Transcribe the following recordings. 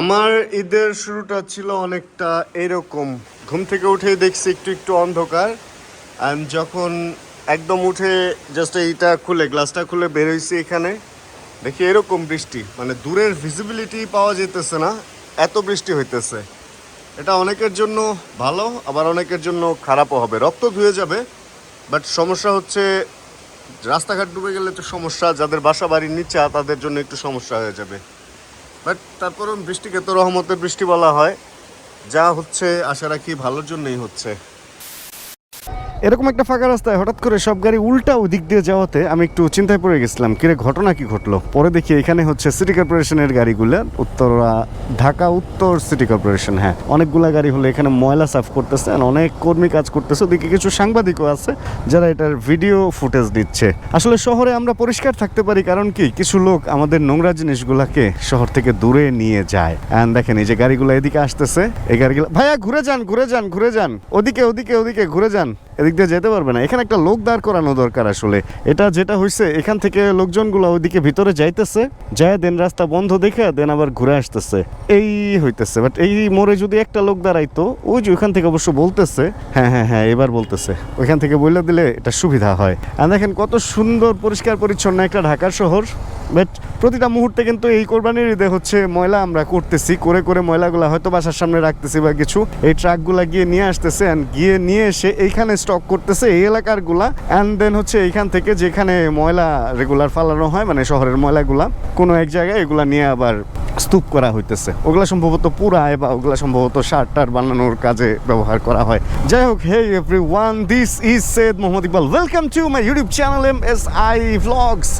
আমার ঈদের শুরুটা ছিল অনেকটা এরকম। ঘুম থেকে উঠেই দেখছি একটু একটু অন্ধকার। অ্যান্ড যখন একদম উঠে জাস্ট এইটা খুলে গ্লাসটা খুলে বের হয়েছি এখানে, দেখি এরকম বৃষ্টি। মানে দূরের ভিজিবিলিটি পাওয়া যেতেছে না, এত বৃষ্টি হইতেছে। এটা অনেকের জন্য ভালো, আবার অনেকের জন্য খারাপও হবে। রক্ত ধুয়ে যাবে বাট সমস্যা হচ্ছে রাস্তাঘাট ডুবে গেলে তো সমস্যা, যাদের বাসা বাড়ির নিচে, তাদের জন্য একটু সমস্যা হয়ে যাবে। বাট তারপরও বৃষ্টিকে তো রহমতের বৃষ্টি বলা হয়। যা হচ্ছে, আশা রাখি ভালোর জন্যই হচ্ছে। এরকম একটা ফাঁকা রাস্তায় হঠাৎ করে সব গাড়ি উল্টা ওদিক দিয়ে যাওয়াতে আমি একটু চিন্তায় পড়ে গেছিলাম কিরে ঘটনা কি ঘটলো? পরে দেখি এখানে হচ্ছে সিটি কর্পোরেশনের গাড়িগুলো, উত্তরা, ঢাকা, উত্তর সিটি কর্পোরেশন হ্যাঁ। অনেকগুলা গাড়ি হলো এখানে ময়লা সাফ করতেছে অনেক কর্মী কাজ করতেছে। ওদিকে কিছু সাংবাদিকও আছে যারা এটার ভিডিও ফুটেজ দিচ্ছে। আসলে শহরে আমরা পরিষ্কার থাকতে পারি, কারণ কি? কিছু লোক আমাদের নোংরা জিনিসগুলাকে শহর থেকে দূরে নিয়ে যায়। অ্যান্ড দেখেন এই যে গাড়িগুলো এদিকে আসতেছে, এই গাড়িগুলো ভাইয়া, ঘুরে যান ঘুরে যান ঘুরে যান। ওদিকে ওদিকে ওদিকে ঘুরে যান। এদিক দিয়ে যেতে পারবে না। এখানে একটা লোক দাঁড় করানো দরকার আসলে। এটা যেটা হয়েছে এখান থেকে লোকজনগুলো ওইদিকে ভিতরে যাইতেছে, যায় দেন রাস্তা বন্ধ দেখে দেন আবার ঘুরে আসতেছে। এই হইতেছে বাট এই মোড়ে যদি একটা লোক দাঁড়াইতো, ওই যে ওইখান থেকে অবশ্য বলতেছে হ্যাঁ হ্যাঁ হ্যাঁ এবার বলতেছে। ওইখান থেকে বললে দিলে এটা সুবিধা হয়। আর দেখেন কত সুন্দর, পরিষ্কার, পরিচ্ছন্ন একটা ঢাকার শহর। বাট প্রতিটা মুহূর্তে কিন্তু এই কোরবানির ঈদে হচ্ছে ময়লা আমরা করতেছি, করে করে ময়লাগুলো হয়তো বাসার সামনে রাখতেছি বা কিছু। এই ট্রাকগুলা গিয়ে নিয়ে আসতেছে অ্যান্ড গিয়ে নিয়ে এসে এইখানে স্টক করতেছে এই এলাকারগুলা। অ্যান্ড দেন হচ্ছে এইখান থেকে যেখানে ময়লা রেগুলার ফালানো হয় মানে শহরের ময়লাগুলা, কোনো এক জায়গায় এগুলা নিয়ে আবার স্তূপ করা হইতেছে। ওগুলা সম্ভবত পুরায় বা ওগুলা সম্ভবত সার টার বানানোর কাজে ব্যবহার করা হয়। যাই হোক hey everyone this is Syed Mohammad Iqbal welcome to my YouTube channel M S I vlogs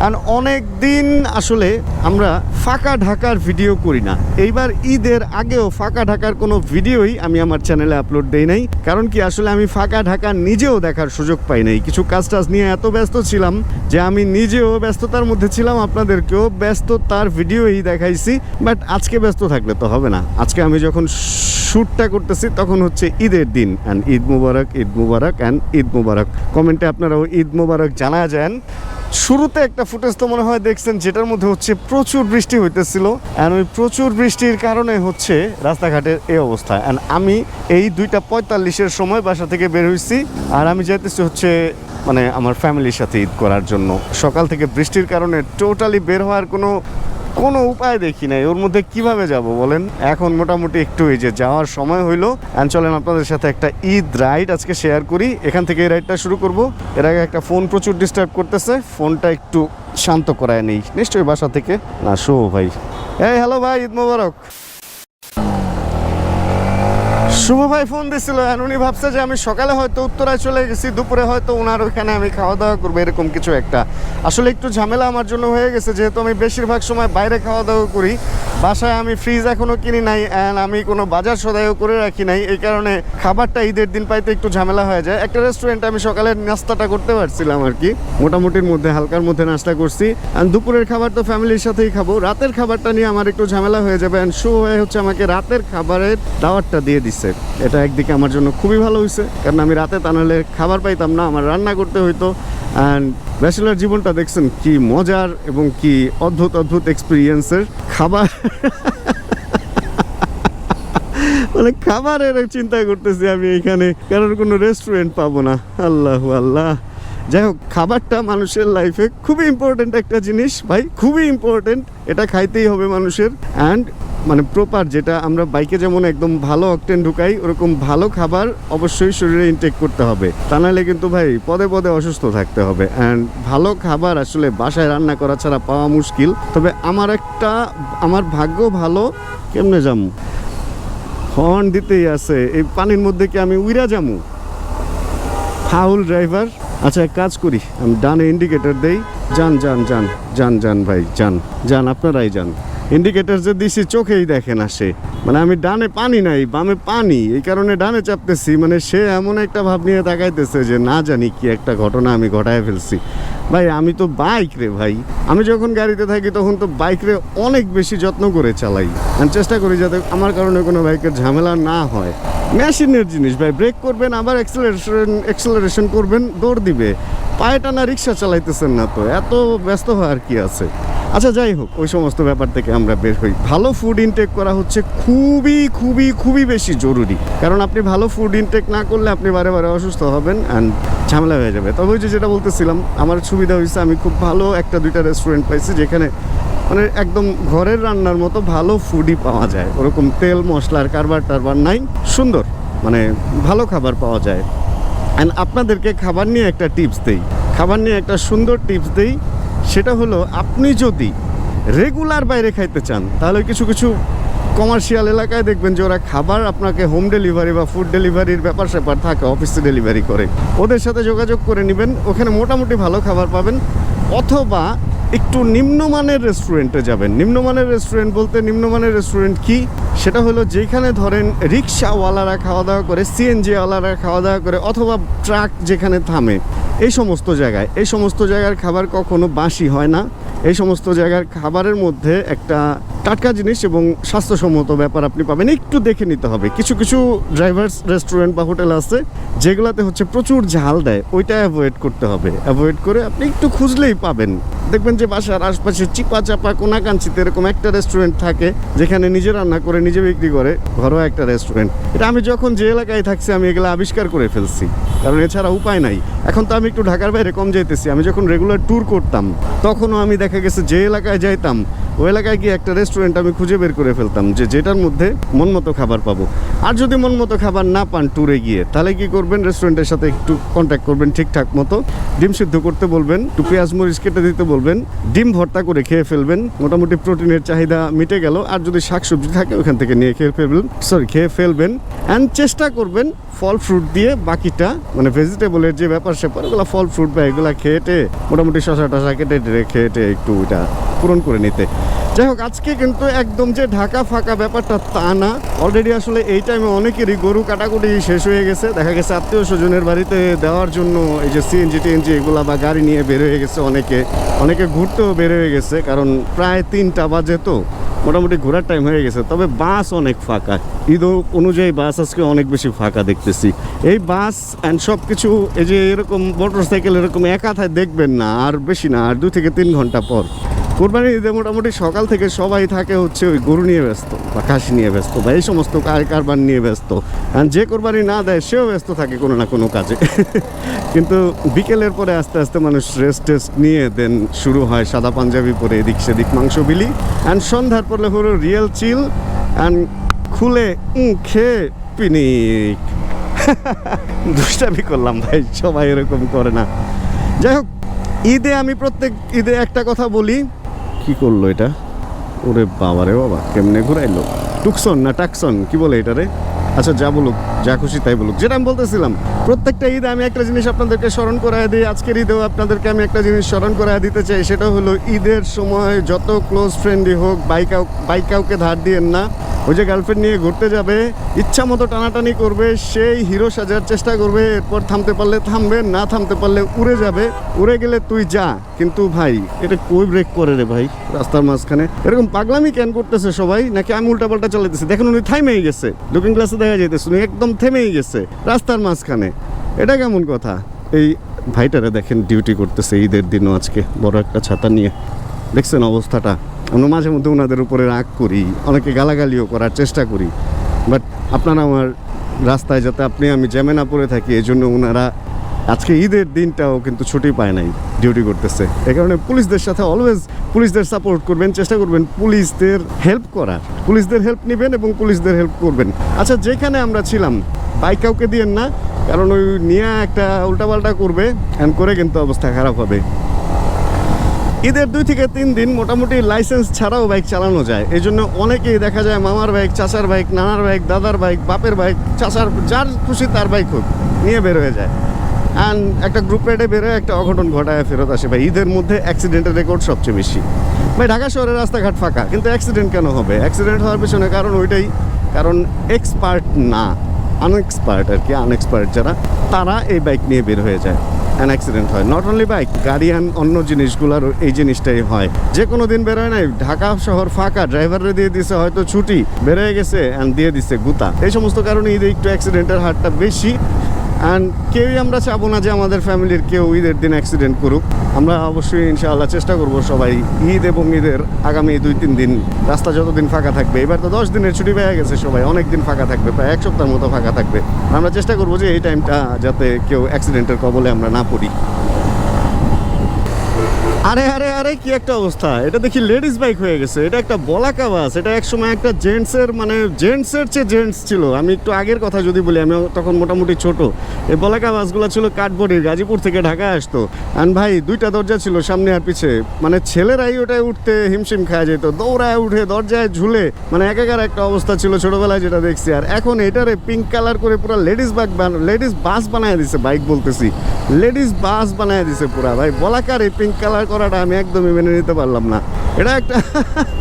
and অনেক দিন আসলে আমরা ফাঁকা ঢাকার ভিডিও করি না। এইবার ঈদের আগেও ফাঁকা ঢাকার কোনো ভিডিওই আমি আমার চ্যানেলে আপলোড দেই নাই। কারণ কি, আসলে আমি ফাঁকা ঢাকা নিজেও দেখার সুযোগ পাই নাই। কিছু কাজ টাজ নিয়ে এত ব্যস্ত ছিলাম যে আমি নিজেও ব্যস্ততার মধ্যে ছিলাম, আপনাদেরকেও ব্যস্ততার ভিডিওই দেখাইছি। বাট আজকে ব্যস্ত থাকলে তো হবে না। আজকে আমি যখন শ্যুটটা করতেছি, তখন হচ্ছে ঈদের দিন। And Eid Mubarak Eid Mubarak and Eid Mubarak. কমেন্টে আপনারাও ঈদ মুবারক জানা যান শুরুতে একটা ফুটেজ তো মনে হয় দেখছেন, যেটার মধ্যে হচ্ছে প্রচুর বৃষ্টি হইতেছিল। অ্যান্ড ওই প্রচুর বৃষ্টির কারণে হচ্ছে রাস্তাঘাটের এই অবস্থা। অ্যান্ড আমি এই দুইটা পঁয়তাল্লিশের সময় বাসা থেকে বের হয়েছি আর আমি যাইতেছি হচ্ছে মানে আমার ফ্যামিলির সাথে ঈদ করার জন্য। সকাল থেকে বৃষ্টির কারণে টোটালি বের হওয়ার কোনো কোনো উপায় দেখি নাই। ওর মধ্যে কীভাবে যাব বলেন? এখন মোটামুটি একটু এই যে যাওয়ার সময় হইল। অ্যান্ড চলেন আপনাদের সাথে একটা ঈদ রাইড আজকে শেয়ার করি। এখান থেকে এই রাইডটা শুরু করব। এর আগে একটা ফোন প্রচুর ডিস্টার্ব করতেছে। ফোনটা একটু শান্ত করায় নেই। নিশ্চয়ই বাসা থেকে। না, শো ভাই। এই হ্যালো ভাই, ঈদ মোবারক। শুভ ভাই ফোন দিছিল উনি ভাবছে যে আমি সকালে হয়তো উত্তরায় চলে গেছি, দুপুরে হয়তো ওনার ওখানে আমি খাওয়া দাওয়া করব, এরকম কিছু একটা। আসলে একটু ঝামেলা আমার জন্য হয়ে গেছে, যেহেতু আমি বেশিরভাগ সময় বাইরে খাওয়া দাওয়া করি, বাসায় আমি ফ্রিজ এখনও কিনি নাই অ্যান্ড আমি কোনো বাজার সদাইও করে রাখি নাই, এই কারণে খাবারটা ঈদের দিন পাইতে একটু ঝামেলা হয়ে যায়। একটা রেস্টুরেন্টে আমি সকালে নাস্তাটা করতে পারছিলাম আর কি। মোটামুটির মধ্যে, হালকার মধ্যে নাস্তা করছি। আর দুপুরের খাবার তো ফ্যামিলির সাথেই খাব। রাতের খাবারটা নিয়ে আমার একটু ঝামেলা হয়ে যাবে অ্যান্ড শো হয়ে হচ্ছে আমাকে রাতের খাবারের দাওয়াতটা দিয়ে দিচ্ছে। এটা একদিকে আমার জন্য খুবই ভালো হয়েছে, কারণ আমি রাতে তা নাহলে খাবার পাইতাম না, আমার রান্না করতে হইতো। অ্যান্ড ব্যাচেলার জীবনটা দেখছেন কি মজার এবং কি অদ্ভুত অদ্ভুত এক্সপিরিয়েন্সের খাবার। মানে খাবারের চিন্তা করতেছি আমি এখানে, কারণ কোনো রেস্টুরেন্ট পাবো না। আল্লাহ আল্লাহ। যাই হোক, খাবারটা মানুষের লাইফে খুবই ইম্পর্টেন্ট একটা জিনিস, ভাই, খুবই ইম্পর্টেন্ট এটা খাইতেই হবে মানুষের। অ্যান্ড মানে প্রপার যেটা আমরা বাইকে যেমন একদম ভালো অকটেন ঢুকাই, ওরকম ভালো খাবার অবশ্যই শরীরে ইনটেক করতে হবে। তা নাহলে কিন্তু ভাই, পদে পদে অসুস্থ থাকতে হবে। অ্যান্ড ভালো খাবার আসলে বাসায় রান্না করা ছাড়া পাওয়া মুশকিল। তবে আমার একটা, আমার ভাগ্য ভালো, কেমনে যামু হর্ন দিতেই আছে। এই পানির মধ্যে কি আমি উইরা যামু ফাউল ড্রাইভার। আচ্ছা এক কাজ করি, আমি ডানে ইন্ডিকেটর দেই। যান যান যান যান যান ভাই, যান যান, আপনারাই যান। ইন্ডিকেটর যে দিছি চোখেই দেখে না সে। মানে আমি ডানে পানি নাই, বামে পানি। এই কারণে ডানে চাপতেছি। মানে সে এমন একটা ভাব নিয়ে তাকাইতেছে যে না জানি কি একটা ঘটনা আমি ঘটায় ফেলছি। ভাই, আমি তো বাইক রে ভাই। আমি যখন গাড়িতে থাকি, তখন তো বাইক রে অনেক বেশি যত্ন করে চালাই। আমি চেষ্টা করি যাতে আমার কারণে কোনো বাইকের ঝামেলা না হয়। মেশিনের জিনিস ভাই ব্রেক করবেন, আবার অ্যাক্সেলারেশন অ্যাক্সেলারেশন করবেন, দৌড় দিবে। পায়ে টানা রিক্সা চালাইতেছেন না তো, এত ব্যস্ত হওয়ার কি আছে? আচ্ছা যাই হোক, ওই সমস্ত ব্যাপার থেকে আমরা বের হই। ভালো ফুড ইনটেক করা হচ্ছে খুবই খুবই খুবই বেশি জরুরি। কারণ আপনি ভালো ফুড ইনটেক না করলে আপনি বারে বারে অসুস্থ হবেন অ্যান্ড ঝামেলা হয়ে যাবে। তবে ওই যে যেটা বলতেছিলাম, আমার সুবিধা হয়েছে আমি খুব ভালো একটা দুইটা রেস্টুরেন্ট পাইছি যেখানে মানে একদম ঘরের রান্নার মতো ভালো ফুডই পাওয়া যায়। ওরকম তেল, মশলার কারবার টারবার নাই, সুন্দর। মানে ভালো খাবার পাওয়া যায়। অ্যান্ড আপনাদেরকে খাবার নিয়ে একটা টিপস দেই। খাবার নিয়ে একটা সুন্দর টিপস দেই, সেটা হলো আপনি যদি রেগুলার বাইরে খাইতে চান, তাহলে কিছু কিছু কমার্শিয়াল এলাকায় দেখবেন যে ওরা খাবার আপনাকে হোম ডেলিভারি বা ফুড ডেলিভারির ব্যাপার স্যাপার থাকে অফিসে ডেলিভারি করে। ওদের সাথে যোগাযোগ করে নেবেন, ওখানে মোটামুটি ভালো খাবার পাবেন। অথবা একটু নিম্নমানের রেস্টুরেন্টে যাবেন। নিম্নমানের রেস্টুরেন্ট বলতে নিম্নমানের রেস্টুরেন্ট কি? সেটা হলো যেখানে ধরেন রিক্সাওয়ালারা খাওয়া দাওয়া করে সিএনজিওয়ালারা খাওয়া দাওয়া করে, অথবা ট্রাক যেখানে থামে। এই সমস্ত জায়গায়, এই সমস্ত জায়গার খাবার কখনো বাসি হয় না। এই সমস্ত জায়গার খাবারের মধ্যে একটা টাটকা জিনিস এবং স্বাস্থ্যসম্মত ব্যাপার আপনি পাবেন। একটু দেখে নিতে হবে। কিছু কিছু ড্রাইভার্স রেস্টুরেন্ট বা হোটেল আছে, যেগুলাতে হচ্ছে প্রচুর ঝাল দেয়। ওইটা অ্যাভয়েড করতে হবে। অ্যাভয়েড করে আপনি একটু খুঁজলেই পাবেন। দেখবেন যে বাসার আশপাশে চিপা চাপা কোনাকাঞ্চিতে এরকম একটা রেস্টুরেন্ট থাকে, যেখানে নিজে রান্না করে, নিজে বিক্রি করে, ঘরোয়া একটা রেস্টুরেন্ট এটা আমি যখন যে এলাকায় থাকছি, আমি এগুলো আবিষ্কার করে ফেলছি। কারণ এছাড়া উপায় নাই। এখন তো আমি একটু ঢাকার বাইরে কম যাইতেছি। আমি যখন রেগুলার ট্যুর করতাম, তখনও আমি দেখা গেছে যে এলাকায় যাইতাম ওই এলাকায় গিয়ে একটা রেস্টুরেন্ট আমি খুঁজে বের করে ফেলতাম যে যেটার মধ্যে মন মতো খাবার পাবো। আর যদি মন মতো খাবার না পান ট্যুরে গিয়ে, তাহলে কি করবেন? রেস্টুরেন্টের সাথে একটু কন্ট্যাক্ট করবেন ঠিকঠাক মতো। ডিম সিদ্ধ করতে বলবেন, একটু পেঁয়াজ মরিচ কেটে দিতে বলবেন, ডিম ভর্তা করে খেয়ে ফেলবেন। মোটামুটি প্রোটিনের চাহিদা মিটে গেল। আর যদি শাকসবজি থাকে, ওখান থেকে নিয়ে খেয়ে ফেলবেন সরি খেয়ে ফেলবেন। অ্যান্ড চেষ্টা করবেন ফল ফ্রুট দিয়ে বাকিটা মানে ভেজিটেবলের যে ব্যাপার স্যাপার ওগুলো ফল ফ্রুট বা এগুলো খেয়েটে মোটামুটি শশা টশা কেটে খেয়েটে একটু এটা পূরণ করে নিতে। যাই হোক, আজকে কিন্তু একদম যে ঢাকা ফাঁকা ব্যাপারটা তা না। অলরেডি আসলে এই টাইমে অনেকেরই গরু কাটাকুটি শেষ হয়ে গেছে। দেখা গেছে আত্মীয় স্বজনের বাড়িতে দেওয়ার জন্য এই যে সিএনজি টিএনজি এগুলা বা গাড়ি নিয়ে বের হয়ে গেছে অনেকে। অনেকে ঘুরতেও বের হয়ে গেছে, কারণ প্রায় তিনটা বাজে তো। মোটামুটি ঘোরার টাইম হয়ে গেছে। তবে বাস অনেক ফাঁকা। ঈদ অনুযায়ী বাস আজকে অনেক বেশি ফাঁকা দেখতেছি। এই বাস অ্যান্ড সব কিছু এই যে এরকম মোটর সাইকেল এরকম একাথায় দেখবেন না, আর বেশি না, আর দুই থেকে তিন ঘণ্টা পর। কোরবানি ঈদে মোটামুটি সকাল থেকে সবাই থাকে হচ্ছে ওই গরু নিয়ে ব্যস্ত বা খাসি নিয়ে ব্যস্ত বা এই সমস্ত কার কারবার নিয়ে ব্যস্ত। আর যে কোরবানি না দেয়, সেও ব্যস্ত থাকে কোনো না কোনো কাজে। কিন্তু বিকেলের পরে আস্তে আস্তে মানুষ রেস্ট টেস্ট নিয়ে দেন শুরু হয় সাদা পাঞ্জাবি পরে এদিক সেদিক মাংস বিলি। অ্যান্ড সন্ধ্যার পরে হলো রিয়েল চিল অ্যান্ড খুলে খেয়ে পিনিক। দুষ্টামি করলাম ভাই, সবাই এরকম করে না। যাই হোক, ঈদে আমি প্রত্যেক, ঈদে একটা কথা বলি কি করল এটা? ওরে বাবারে বাবা, কেমনে ঘুরাইলো? টুকসন না টাকসন? কি বলে এটা রে আচ্ছা যা বলুক, যা খুশি তাই বলুক। যেটা আমি বলতেছিলাম, প্রত্যেকটা ঈদে আমি একটা জিনিস আপনাদেরকে স্মরণ করায় দিই, আজকের ঈদেও আপনাদেরকে আমি একটা জিনিস স্মরণ করায় দিতে চাই, সেটা হলো ঈদের সময় যত ক্লোজ ফ্রেন্ডই হোক বাইক বাইক কাউকে ধার দিয়েন না, ওই যে গার্লফ্রেন্ড নিয়ে ঘুরতে যাবে, ইচ্ছা মতো টানাটানি করবে, সেই হিরো সাজার চেষ্টা করবে, এরপর থামতে পারলে থামবে, না থামতে পারলে উড়ে যাবে, উড়ে গেলে তুই যা। কিন্তু ভাই, এটা কই ব্রেক করে রে ভাই, রাস্তার মাঝখানে? এরকম পাগলামি ক্যান করতেছে সবাই? নাকি আমি উল্টা পাল্টা চালাইতেছি? দেখেন উনি থামেই গেছে লুকিং গ্লাসে দেখা যেতেছিল একদম থেমেই গেছে রাস্তার মাঝখানে। এটা কেমন কথা? এই ভাইটারা দেখেন ডিউটি করতেছে ঈদের দিনও আজকে, বড় একটা ছাতা নিয়ে। দেখছেন অবস্থাটা? আমরা মাঝে মধ্যে ওনাদের উপরে রাগ করি, অনেকে গালাগালিও করার চেষ্টা করি। বাট আপনারা আমার রাস্তায় যাতে আপনি আমি জ্যামে না পড়ে থাকি এই জন্য ওনারা আজকে ঈদের দিনটাও কিন্তু ছুটি পায় নাই ডিউটি করতেছে। এই কারণে পুলিশদের সাথে অলওয়েজ পুলিশদের সাপোর্ট করবেন, চেষ্টা করবেন পুলিশদের হেল্প করার। পুলিশদের হেল্প নেবেন এবং পুলিশদের হেল্প করবেন। আচ্ছা যেখানে আমরা ছিলাম বাইক কাউকে দিয়েন না, কারণ ওই নিয়ে একটা উল্টাপাল্টা করবে অ্যান্ড করে কিন্তু অবস্থা খারাপ হবে। ঈদের দুই থেকে তিন দিন মোটামুটি লাইসেন্স ছাড়াও বাইক চালানো যায়। এই জন্য অনেকেই দেখা যায় মামার বাইক চাচার বাইক নানার বাইক দাদার বাইক বাপের বাইক চাচার, যার খুশি তার বাইক হোক, নিয়ে বের হয়ে যায়। অ্যান্ড একটা গ্রুপ রাইডে বেরোয়, একটা অঘটন ঘটায়, ফেরত আসে। ভাই, ঈদের মধ্যে অ্যাক্সিডেন্টের রেকর্ড সবচেয়ে বেশি। ভাই, ঢাকা শহরের রাস্তাঘাট ফাঁকা, কিন্তু অ্যাক্সিডেন্ট কেন হবে? অ্যাক্সিডেন্ট হওয়ার পেছনে কারণ ওইটাই, কারণ এক্সপার্ট না। আনএক্সপার্ট আর কি আনএক্সপার্ট যারা, তারা এই বাইক নিয়ে বের হয়ে যায়। অ্যান অ্যাক্সিডেন্ট হয়। নট অনলি বাইক গাড়ি অ্যান্ড অন্য জিনিসগুলোর এই জিনিসটাই হয়। যে কোনো দিন বেরোয় নাই, ঢাকা শহর ফাঁকা ড্রাইভাররে দিয়ে দিছে হয়তো ছুটি, বেরোয় গেছে অ্যান্ড দিয়ে দিছে গুতা। এই সমস্ত কারণে ঈদে একটু অ্যাক্সিডেন্টের হারটা বেশি। অ্যান্ড কেউই আমরা চাবো না যে আমাদের ফ্যামিলির কেউ ঈদের দিন অ্যাক্সিডেন্ট করুক। আমরা অবশ্যই ইনশাআল্লাহ চেষ্টা করব সবাই ঈদ এবং ঈদের আগামী দুই, তিন দিন রাস্তা যতদিন ফাঁকা থাকবে। এবার তো দশ দিনের ছুটি পেয়ে গেছে সবাই, অনেক দিন ফাঁকা থাকবে, প্রায় এক সপ্তাহের মতো ফাঁকা থাকবে। আমরা চেষ্টা করব যে এই টাইমটা যাতে কেউ অ্যাক্সিডেন্টের কবলে আমরা না পড়ি। আরে আরে আরে, কি একটা অবস্থা। এটা দেখি লেডিস বাইক হয়ে গেছে। এটা একটা বলাকা বাস এটা একসময় একটা জেন্টসের মানে জেন্টসের চেয়ে জেন্টস ছিল। আমি একটু আগের কথা যদি বলি আমি তখন মোটামুটি ছোট। এই বলাকা বাসগুলো ছিল কাঠবডির, গাজীপুর থেকে ঢাকা আসতো। আর ভাই, দুইটা দরজা ছিল সামনে আর পিছে। মানে ছেলেরাই ওটায় উঠতে হিমশিম খাওয়া যেত। দৌড়ায় উঠে, দরজায় ঝুলে। মানে একাকার একটা অবস্থা ছিল ছোটবেলায় যেটা দেখছি। আর এখন এটারে পিঙ্ক কালার করে পুরো লেডিস বাইক লেডিস বাস বানায় দিছে বাইক বলতেছি। লেডিস বাস বানায় দিছে পুরা, ভাই। বলাকার এই পিঙ্ক কালার করাটা আমি একদমই মেনে নিতে পারলাম না। এটা একটা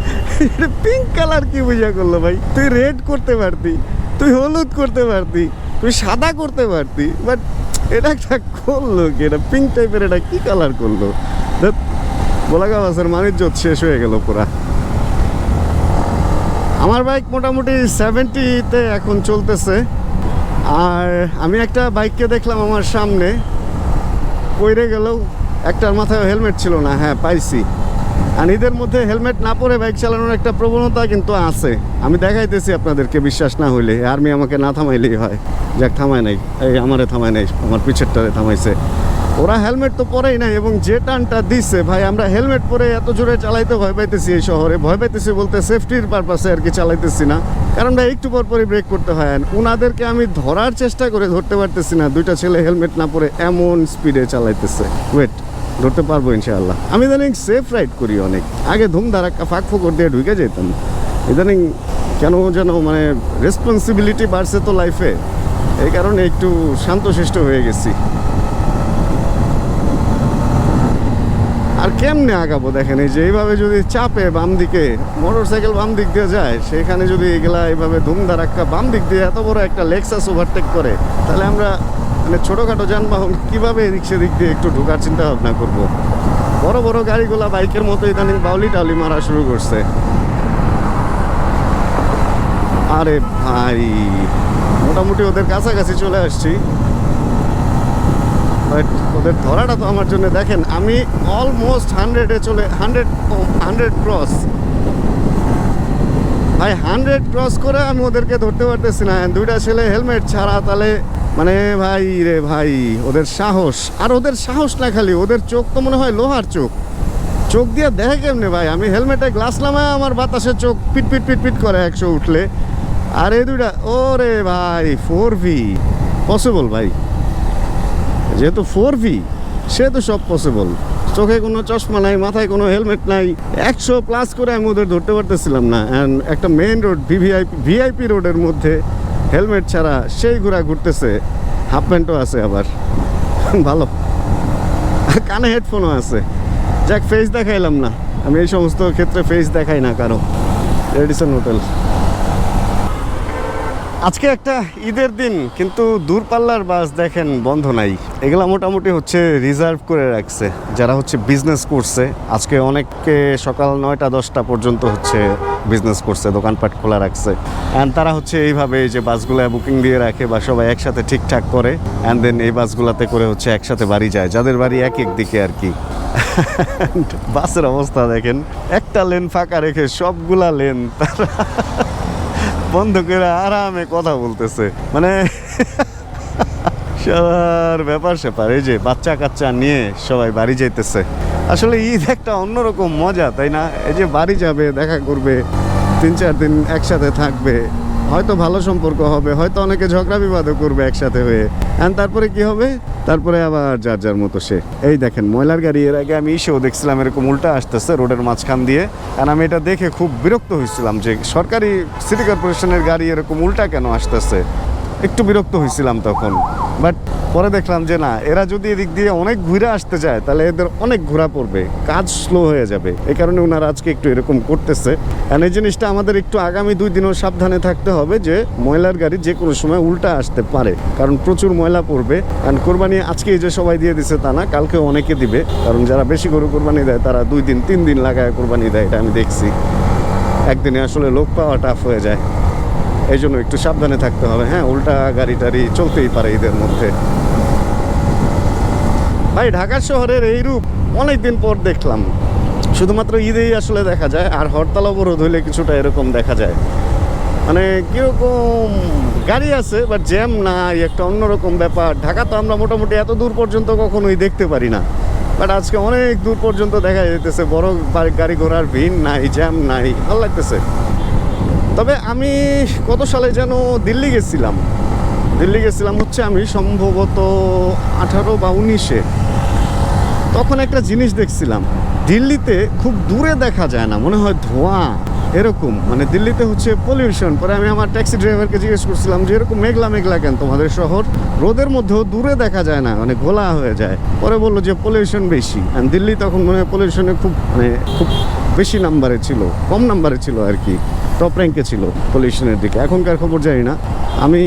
পিঙ্ক কালার কি বুঝা করল ভাই? তুই রেড করতে পারতি, তুই হলুদ করতে পারতি, তুই সাদা করতে পারতি বাট এটা একটা করল কি? এটা পিঙ্ক টাইপের এটা কি কালার করল? বলাকা বাসের বাণিজ্য শেষ হয়ে গেল পুরা। আমার বাইক মোটামুটি সেভেন্টিতে এখন চলতেছে। আর আমি একটা বাইককে দেখলাম আমার সামনে, পইরে গেল একটার মাথায় হেলমেট ছিল না হ্যাঁ পাইছি। আর ঈদের মধ্যে হেলমেট না পরে বাইক চালানোর একটা প্রবণতা কিন্তু আছে। আমি দেখাইতেছি আপনাদেরকে, বিশ্বাস না হইলে। আর্মি আমাকে না থামাইলেই হয়। যাক, থামায় নাই। এই আমারে থামায় নাই, আমার পিছেরটারে থামাইছে। ওরা হেলমেট তো পরেই নাই এবং যে টানটা দিচ্ছে ভাই, আমরা হেলমেট পরে এত জোরে চালাইতে ভয় পাইতেছি এই শহরে। ভয় পাইতেছি বলতে সেফটির পারপাসে আর কি চালাইতেছি না। কারণ ভাই, একটু পর পরই ব্রেক করতে হয়। ওনাদেরকে আমি ধরার চেষ্টা করে ধরতে পারতেছি না। দুইটা ছেলে হেলমেট না পরে এমন স্পিডে চালাইতেছে। ওয়েট ধরতে পারব ইনশাআল্লাহ। আমি ইদানিং সেফ রাইড করি অনেক। আগে ধুম ধারাক্কা ফাঁক ফুকর দিয়ে ঢুকে যেতাম। ইদানিং কেন যেন মানে রেসপন্সিবিলিটি বাড়ছে তো লাইফে এই কারণে একটু শান্তশিষ্ট হয়ে গেছি। আর কেমনে আগাবো দেখেন, এই যে এইভাবে যদি চাপে বাম দিকে মোটর সাইকেল বাম দিক দিয়ে যায়, সেখানে যদি এগুলা এইভাবে ধুমধারাক্কা বাম দিক দিয়ে এত বড় একটা লেক্সাস ওভারটেক করে, তাহলে আমরা মানে ছোটোখাটো যানবাহন, কীভাবে এদিক সেদিক দিয়ে একটু ঢোকার চিন্তা ভাবনা করব? বড় বড় গাড়িগুলা বাইকের মতো ইদানিং বাউলি টাউলি মারা শুরু করছে। আরে ভাই, মোটামুটি ওদের কাছাকাছি চলে আসছি। বাট ওদের ধরাটা তো আমার জন্য দেখেন, আমি অলমোস্ট হান্ড্রেডে চলে হান্ড্রেড হান্ড্রেড ক্রস ভাই হান্ড্রেড ক্রস করে আমি ওদেরকে ধরতে পারতেছি না। দুইটা ছেলে হেলমেট ছাড়া, তাহলে মানে ভাই রে ভাই, ওদের সাহস। আর ওদের সাহস না খালি, ওদের চোখ তো মনে হয় লোহার চোখ। চোখ দিয়ে দেখে কেমনে ভাই? আমি হেলমেটে গ্লাস নামায় আমার বাতাসে চোখ পিট পিট পিট পিট করে একশো উঠলে। আর এই দুইটা, ওরে ভাই ফোর ভি পসিবল ভাই। যেহেতু ফোর ভি সেহেতু সব পসিবল চোখে কোনো চশমা নাই, মাথায় কোনো হেলমেট নাই। একশো প্লাস করে আমি ওদের ধরতে পারতেছিলাম না। অ্যান্ড একটা মেইন রোড ভিভিআইপি ভিআইপি রোডের মধ্যে হেলমেট ছাড়া সেই ঘোরা ঘুরতেছে। হাফ প্যান্টও আছে আবার। ভালো। কানে হেডফোনও আছে। যাক ফেস দেখাইলাম না। আমি এই সমস্ত ক্ষেত্রে ফেস দেখাই না কারও। রেডিসন হোটেল আজকে একটা ঈদের দিন, কিন্তু দূরপাল্লার বাস দেখেন বন্ধ নাই। এগুলা মোটামুটি হচ্ছে রিজার্ভ করে রাখছে, যারা হচ্ছে বিজনেস করছে। আজকে অনেককে সকাল নয়টা দশটা পর্যন্ত হচ্ছে বিজনেস করছে, দোকানপাট খোলা রাখছে। অ্যান্ড তারা হচ্ছে এইভাবে যে বাসগুলো বুকিং দিয়ে রাখে বা সবাই একসাথে ঠিকঠাক করে অ্যান্ড দেন এই বাসগুলোতে করে হচ্ছে একসাথে বাড়ি যায়, যাদের বাড়ি এক এক দিকে আর কি। বাসের অবস্থা দেখেন, একটা লেন ফাঁকা রেখে সবগুলা লেন তারা বন্ধ করে আরামে কথা বলতেছে। মানে সবার ব্যাপার স্যাপার, এই যে বাচ্চা কাচ্চা নিয়ে সবাই বাড়ি যাইতেছে। আসলে ঈদ একটা অন্যরকম মজা, তাই না? এই যে বাড়ি যাবে, দেখা করবে, তিন চার দিন একসাথে থাকবে। হয়তো ভালো সম্পর্ক হবে, হয়তো অনেকে ঝগড়া বিবাদও করবে একসাথে হয়ে। অ্যান্ড তারপরে কি হবে? তারপরে আবার যার যার মতো সে। এই দেখেন, ময়লার গাড়ি, এর আগে আমি ইসেও দেখছিলাম এরকম উল্টা আসতেছে রোডের মাঝখান দিয়ে। আর আমি এটা দেখে খুব বিরক্ত হয়েছিলাম যে সরকারি সিটি কর্পোরেশনের গাড়ি এরকম উল্টা কেন আসতেছে? একটু বিরক্ত হয়েছিলাম তখন। বাট পরে দেখলাম যে না, এরা যদি এদিক দিয়ে অনেক ঘুরে আসতে যায়, তাহলে এদের অনেক ঘোরা পড়বে, কাজ স্লো হয়ে যাবে। এই কারণে ওনারা আজকে একটু এরকম করতেছে। এই জিনিসটা আমাদের একটু আগামী দুই দিনও সাবধানে থাকতে হবে যে, ময়লার গাড়ি যে কোনো সময় উল্টা আসতে পারে, কারণ প্রচুর ময়লা পড়বে। কারণ কোরবানি আজকে যে সবাই দিয়ে দিছে তা না, কালকেও অনেকে দিবে, কারণ যারা বেশি গরু কোরবানি দেয়, তারা দুই দিন, তিন দিন লাগায় কোরবানি দেয়, এটা আমি দেখছি। একদিনে আসলে লোক পাওয়া টাফ হয়ে যায়। এই জন্য একটু সাবধানে থাকতে হবে হ্যাঁ উল্টা গাড়ি টাড়ি চলতেই পারে ঈদের মধ্যে। ভাই, ঢাকা শহরের এই রূপ অনেকদিন পর দেখলাম। শুধুমাত্র ঈদেই আসলে দেখা যায়, আর হরতাল অবরোধ হইলে কিছুটা এরকম দেখা যায়। মানে কীরকম গাড়ি আছে বাট জ্যাম নাই, একটা অন্যরকম ব্যাপার। ঢাকা তো আমরা মোটামুটি এত দূর পর্যন্ত কখনোই দেখতে পারি না। বাট আজকে অনেক দূর পর্যন্ত দেখা যেতেছে বড় গাড়ি ঘোড়ার ভিড় নাই জ্যাম নাই, ভালো লাগতেছে। তবে আমি কত সালে যেন দিল্লি গেছিলাম। দিল্লি গেছিলাম হচ্ছে আমি সম্ভবত আঠারো বা উনিশে। তখন একটা জিনিস দেখছিলাম, দিল্লিতে খুব দূরে দেখা যায় না, মনে হয় ধোঁয়া, এরকম মানে দিল্লিতে হচ্ছে পলিউশন পরে আমি আমার ট্যাক্সি ড্রাইভারকে জিজ্ঞেস করছিলাম যে, এরকম মেঘলা মেঘলা কেন তোমাদের শহর? রোদের মধ্যেও দূরে দেখা যায় না মানে গোলা হয়ে যায়। পরে বলল যে পলিউশন বেশি। দিল্লি তখন মনে হয় পলিউশনে খুব মানে খুব বেশি নাম্বারে ছিল, কম নাম্বারে ছিল আর কি। টপ র্যাঙ্কে ছিল পলিউশনের দিকে। এখনকার খবর জানি না। আমি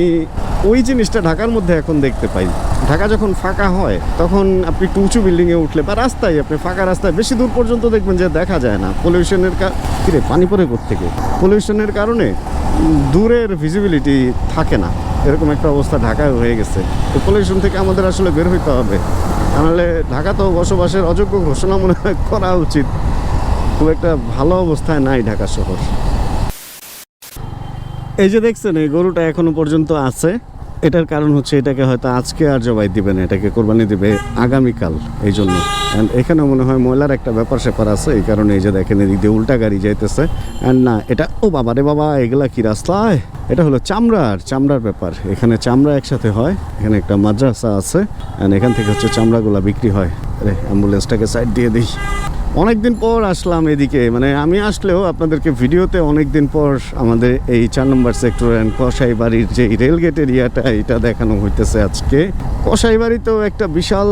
ওই জিনিসটা ঢাকার মধ্যে এখন দেখতে পাই। ঢাকা যখন ফাঁকা হয়, তখন আপনি একটু উঁচু বিল্ডিংয়ে উঠলে বা রাস্তায় আপনি ফাঁকা রাস্তায় বেশি দূর পর্যন্ত দেখবেন যে দেখা যায় না। পলিউশনের কিরে, পানি পরে থেকে পলিউশনের কারণে দূরের ভিজিবিলিটি থাকে না। এরকম একটা অবস্থা ঢাকায় হয়ে গেছে। তো পলিউশন থেকে আমাদের আসলে বের হইতে হবে। তাহলে ঢাকা তো বসবাসের অযোগ্য ঘোষণা মনে করা উচিত। খুব একটা ভালো অবস্থায় নাই ঢাকা শহর। এই যে দেখছেন, এই গরুটা এখনও পর্যন্ত আছে। এটার কারণ হচ্ছে এটাকে হয়তো আজকে আর জবাই দিবে না, এটাকে কোরবানি দিবে আগামীকাল এই জন্য। অ্যান্ড এখানে মনে হয় ময়লার একটা ব্যাপার স্যাপার আছে, এই কারণে এই যে দেখেন এদিক দিয়ে উল্টা গাড়ি যাইতেছে। অ্যান্ড না, এটা, ও বাবা রে বাবা, এগুলা কি রাস্তায়? এটা হলো চামড়ার চামড়ার ব্যাপার। এখানে চামড়া একসাথে হয়, এখানে একটা মাদ্রাসা আছে অ্যান্ড এখান থেকে হচ্ছে চামড়াগুলা বিক্রি হয়। আরে, অ্যাম্বুলেন্সটাকে সাইড দিয়ে দিই। অনেকদিন পর আসলাম এদিকে। মানে আমি আসলেও আপনাদেরকে ভিডিওতে অনেকদিন পর আমাদের এই চার নম্বর সেক্টর অ্যান্ড কসাই বাড়ির যে রেলগেট এরিয়াটা এটা দেখানো হইতেছে আজকে। কসাই বাড়িতেও একটা বিশাল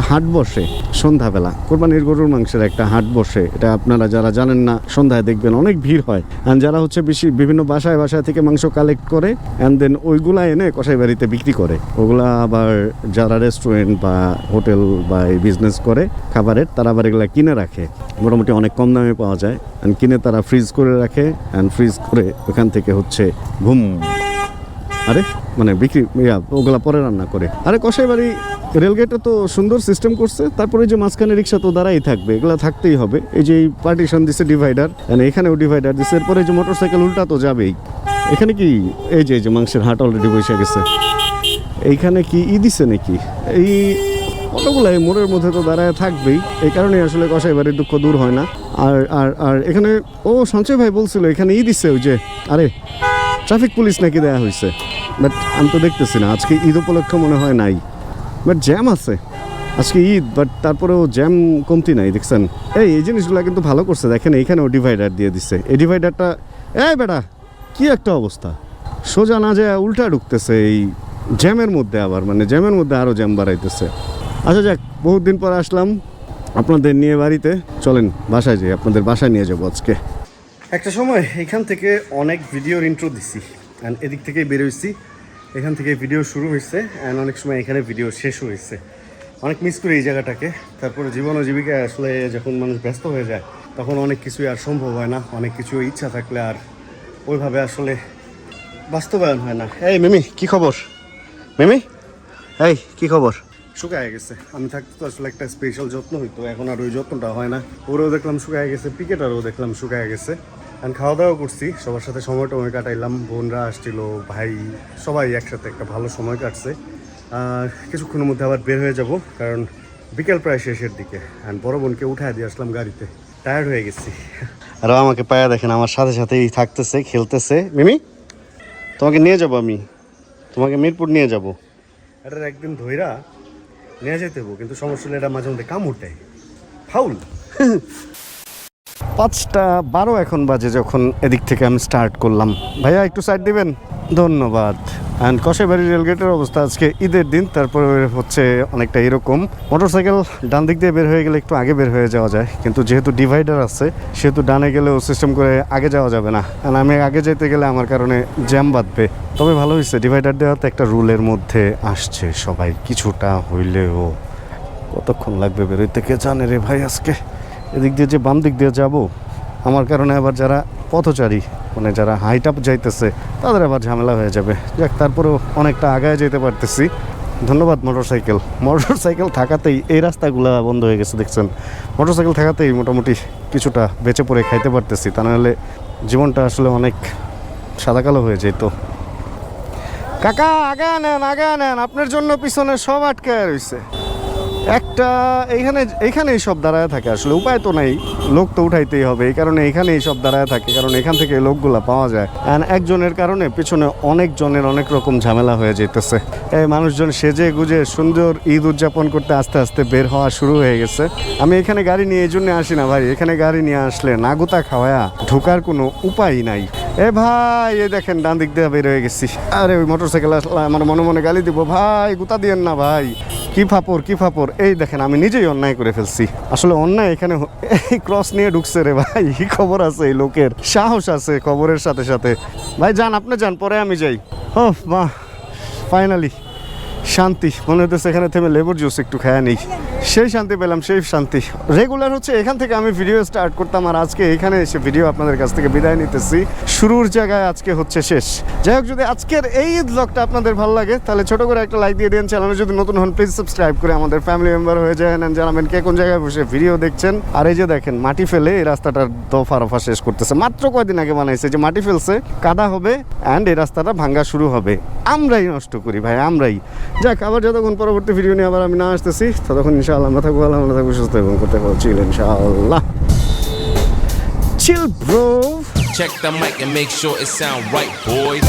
হাট বসে সন্ধ্যাবেলা। কোরবানির গরুর মাংসের একটা হাট বসে। এটা আপনারা যারা জানেন না, সন্ধ্যায় দেখবেন অনেক ভিড় হয়। অ্যান্ড যারা হচ্ছে বেশি বিভিন্ন বাসায় বাসায় থেকে মাংস কালেক্ট করে অ্যান্ড দেন ওইগুলা এনে কসাই বাড়িতে বিক্রি করে। ওগুলা আবার যারা রেস্টুরেন্ট বা হোটেল বা এই বিজনেস করে, খাবারের তারা আবার এগুলা কিনে রাখে। মোটামুটি অনেক কম দামে পাওয়া যায়। অ্যান্ড কিনে তারা ফ্রিজ করে রাখে অ্যান্ড ফ্রিজ করে ওখান থেকে হচ্ছে ঘুম আরে মানে বিক্রি, ইয়া, ওগুলা পরে রান্না করে। আরে, কষাই বাড়ি, রেলগেটে তো সুন্দর সিস্টেম করছে। তারপরে যে মাঝখানে রিক্সা তো দাঁড়াই থাকবে, এগুলা থাকতেই হবে। এই যে পার্টিশন দিছে ডিভাইডার এখানেও ডিভাইডার দিছে। এরপরে যে মোটরসাইকেল উল্টা তো যাবেই। এখানে কি, এই যে এই যে মাংসের হাট অলরেডি বসে গেছে। এইখানে কি ই দিছে নাকি? এই অটোগুলো এই মোড়ের মধ্যে তো দাঁড়ায় থাকবেই। এই কারণে আসলে কষাই বাড়ির দুঃখ দূর হয় না। আর আর আর এখানে, ও সঞ্চয় ভাই বলছিল, এখানে ই দিচ্ছে ওই যে, আরে ট্রাফিক পুলিশ নাকি দেয়া হয়েছে বাট আমি তো দেখতেছি না, আজকে ঈদ উপলক্ষে মনে হয় নাই। বাট জ্যাম আছে। আজকে ঈদ বাট তারপরেও জ্যাম কমতি নাই, দেখছেন? এই এই জিনিসগুলো কিন্তু ভালো করছে। দেখেন, এইখানেও ডিভাইডার দিয়ে দিচ্ছে এই ডিভাইডারটা এই বেটা, কি একটা অবস্থা। সোজা না যায় উল্টা ঢুকতেছে এই জ্যামের মধ্যে আবার মানে জ্যামের মধ্যে আরও জ্যাম বাড়াইতেছে। আচ্ছা যাক বহুত দিন পর আসলাম আপনাদের নিয়ে বাড়িতে। চলেন, বাসায় যাই, আপনাদের বাসায় নিয়ে যাব আজকে। একটা সময় এখান থেকে অনেক ভিডিওর ইন্ট্রো দিছি অ্যান্ড এদিক থেকেই বেরোইছি এখান থেকে ভিডিও শুরু হয়েছে অ্যান্ড অনেক সময় এখানে ভিডিও শেষ হয়েছে। অনেক মিস করি এই জায়গাটাকে। তারপরে জীবন ও জীবিকায় আসলে যখন মানুষ ব্যস্ত হয়ে যায়, তখন অনেক কিছুই আর সম্ভব হয় না, অনেক কিছু ইচ্ছা থাকলে আর ওইভাবে আসলে বাস্তবায়ন হয় না। এই, মিমি, কি খবর? মিমি? এই, কি খবর? শুকায় গেছে। আমি থাকতে তো আসলে একটা স্পেশাল যত্ন হইতো, এখন আর ওই যত্নটা হয় না। ওরেও দেখলাম শুকায় গেছে, পিকেটারও দেখলাম শুকায় গেছে। আমি খাওয়া দাওয়া করছি, সবার সাথে সময় টময় কাটাইলাম, বোনরা আসছিল, ভাই, সবাই একসাথে একটা ভালো সময় কাটছে। আর কিছুক্ষণের মধ্যে আবার বের হয়ে যাব, কারণ বিকেল প্রায় শেষের দিকে। আর বড় বোনকে উঠায় দিয়ে আসলাম গাড়িতে। টায়ার্ড হয়ে গেছি। আর আমাকে পায়া দেখেন, আমার সাথে সাথেই থাকতেছে, খেলতেছে। মিমি, তোমাকে নিয়ে যাব আমি। তোমাকে মিরপুর নিয়ে যাব। এটা একদিন ধইরা নিয়ে যেতে হব, কিন্তু সমস্যা হলে এটা মাঝে মধ্যে কামড় দেয়। ফাউল। পাঁচটা বারো এখন বাজে যখন এদিক থেকে আমি স্টার্ট করলাম। ভাইয়া, একটু সাইড দিবেন? ধন্যবাদ। অ্যান্ড কষাইবাড়ি রেলগেটের অবস্থা আজকে ঈদের দিন, তারপরে হচ্ছে অনেকটা এরকম। মোটরসাইকেল ডান দিক দিয়ে বের হয়ে গেলে একটু আগে বের হয়ে যাওয়া যায়, কিন্তু যেহেতু ডিভাইডার আছে, সেহেতু ডানে গেলেও সিস্টেম করে আগে যাওয়া যাবে না। আর আমি আগে যেতে গেলে আমার কারণে জ্যাম বাঁধবে। তবে ভালো হয়েছে, ডিভাইডার দেওয়াতে একটা রুলের মধ্যে আসছে সবাই, কিছুটা হইলেও। কতক্ষণ লাগবে বেরোইতে? কে জানে রে ভাই আজকে? এদিক দিয়ে যে বাম দিক দিয়ে যাব আমার কারণে আবার যারা পথচারী মানে যারা হাইট আপ যাইতেছে, তাদের আবার ঝামেলা হয়ে যাবে। যাক, তারপরেও অনেকটা আগায় যেতে পারতেছি। ধন্যবাদ মোটরসাইকেল মোটরসাইকেল থাকাতেই এই রাস্তাগুলো বন্ধ হয়ে গেছে, দেখছেন? মোটরসাইকেল থাকাতেই মোটামুটি কিছুটা বেঁচে পড়ে খাইতে পারতেছি। তা নাহলে জীবনটা আসলে অনেক সাদা কালো হয়ে যেত। কাকা আগে নেন আগে নেন। আপনার জন্য পিছনে সব আটকায় রয়েছে একটা এইখানে এইখানেই সব দাঁড়ায় থাকে আসলে, উপায় তো নেই। লোক তো উঠাইতেই হবে, এই কারণে এখানেই সব দাঁড়ায় থাকে, কারণ এখান থেকে লোকগুলা পাওয়া যায়। অ্যান্ড একজনের কারণে পিছনে অনেক জনের অনেক রকম ঝামেলা হয়ে যেতেছে এই মানুষজন সেজে গুজে সুন্দর ঈদ উদযাপন করতে আস্তে আস্তে বের হওয়া শুরু হয়ে গেছে। আমি এখানে গাড়ি নিয়ে এই জন্য আসি না ভাই, এখানে গাড়ি নিয়ে আসলে নাগুতা খাওয়া ঢোকার কোনো উপায় নাই। এ ভাই, এই দেখেন ডান দিক দিয়ে বের হয়ে গেছি। আরে ওই মোটর সাইকেল আসলে আমার মনে মনে গালি দিব। ভাই, গুতা দিয়েন না ভাই। কি ফাপড় কি ফাপড়? এই দেখেন, আমি নিজেই অন্যায় করে ফেলছি। আসলে অন্যায় এখানে এই ক্রস নিয়ে ঢুকছে রে ভাই। কি খবর আছে এই লোকের? সাহস আছে খবরের সাথে সাথে। ভাই, যান, আপনি যান, পরে আমি যাই। ও মা ফাইনালি শান্তি। মনে হতেছে এখানে থেমে লেবুর জুস একটু খায়া নেই। সেই শান্তি পেলাম, সেই শান্তি। রেগুলার হচ্ছে এখান থেকে আমি ভিডিও স্টার্ট করতাম আর আজকে এখানে এসে ভিডিও আপনাদের কাছ থেকে বিদায় নিতেছি। শুরুর জায়গায় আজকে হচ্ছে শেষ। যাই হোক, যদি আজকের এই ব্লগটা আপনাদের ভালো লাগে, তাহলে ছোট করে একটা লাইক দিয়ে দিন। চ্যানেলে যদি নতুন হন প্লিজ সাবস্ক্রাইব করে আমাদের ফ্যামিলি মেম্বার হয়ে যায় and জানাবেন কে কোন জায়গায় বসে ভিডিও দেখছেন। আর এই যে দেখেন, মাটি ফেলে এই রাস্তাটার দফা রফা শেষ করতেছে। মাত্র কয়দিন আগে বানাইছে যে মাটি ফেলছে, কাদা হবে অ্যান্ড এই রাস্তাটা ভাঙ্গা শুরু হবে। আমরাই নষ্ট করি ভাই, আমরাই। যাক আবার যতক্ষণ পরবর্তী ভিডিও নিয়ে আবার আমি না আসতেছি ততক্ষণ ইনশাআল্লাহ আমরা থাকব আল্লাহ থাকব সুস্থ এবং করতে পারব চিল ইনশাআল্লাহ chill bro Check the mic and make sure it sound right, boys.